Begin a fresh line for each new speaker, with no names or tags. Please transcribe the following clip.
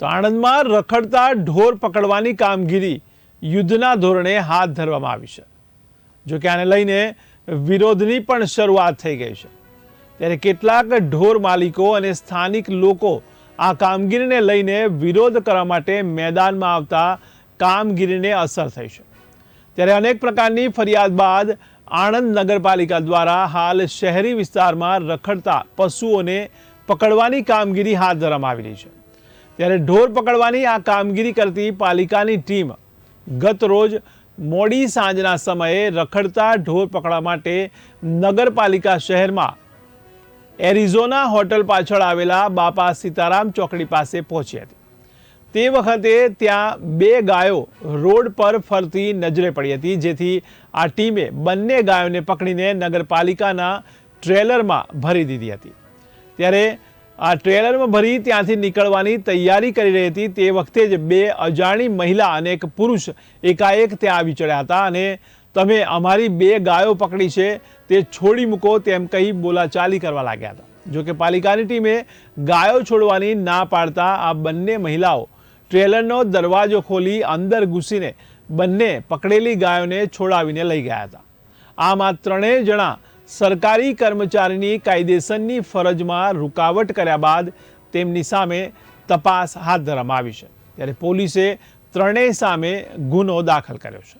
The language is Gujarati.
તો આણંદમાં રખડતા ઢોર પકડવાની કામગીરી યુદ્ધના ધોરણે હાથ ધરવામાં આવી છે. જો કે આને લઈને વિરોધની પણ શરૂઆત થઈ ગઈ છે. ત્યારે કેટલાક ઢોર માલિકો અને સ્થાનિક લોકો આ કામગીરીને લઈને વિરોધ કરવા માટે મેદાનમાં આવતા કામગીરીને અસર થઈ છે. ત્યારે અનેક પ્રકારની ફરિયાદ બાદ આણંદ નગરપાલિકા દ્વારા હાલ શહેરી વિસ્તારમાં રખડતા પશુઓને પકડવાની કામગીરી હાથ ધરવામાં આવી રહી છે. ત્યારે ઢોર પકડવાની આ કામગીરી કરતી પાલિકાની ટીમ ગત રોજ મોડી સાંજના સમયે રખડતા ઢોર પકડવા માટે નગરપાલિકા શહેરમાં એરિઝોના હોટલ પાછળ આવેલા બાપા સીતારામ ચોકડી પાસે પહોંચી હતી. તે વખતે ત્યાં બે ગાયો રોડ પર ફરતી નજરે પડી હતી, જેથી આ ટીમે બંને ગાયોને પકડીને નગરપાલિકાના ટ્રેલરમાં ભરી દીધી હતી. ત્યારે આ ટ્રેલરમાં ભરી ત્યાંથી નીકળવાની તૈયારી કરી રહી હતી. તે વખતે જ બે અજાણી મહિલા અને એક પુરુષ એકાએક ત્યાં આવી ચડ્યા હતા અને તમે અમારી બે ગાયો પકડી છે, તે છોડી મૂકો તેમ કહી બોલાચાલી કરવા લાગ્યા હતા. જો કે પાલિકાની ટીમે ગાયો છોડવાની ના પાડતા આ બંને મહિલાઓ ટ્રેલરનો દરવાજો ખોલી અંદર ઘૂસીને બંને પકડેલી ગાયોને છોડાવીને લઈ ગયા હતા. આમ આ ત્રણેય જણા સરકારી કર્મચારીની કાયદેસરની ફરજમાં રૂકાવટ કર્યા બાદ તેમની સામે તપાસ હાથ ધરવામાં આવી છે. ત્યારે પોલીસે ત્રણેય સામે ગુનો દાખલ કર્યો છે.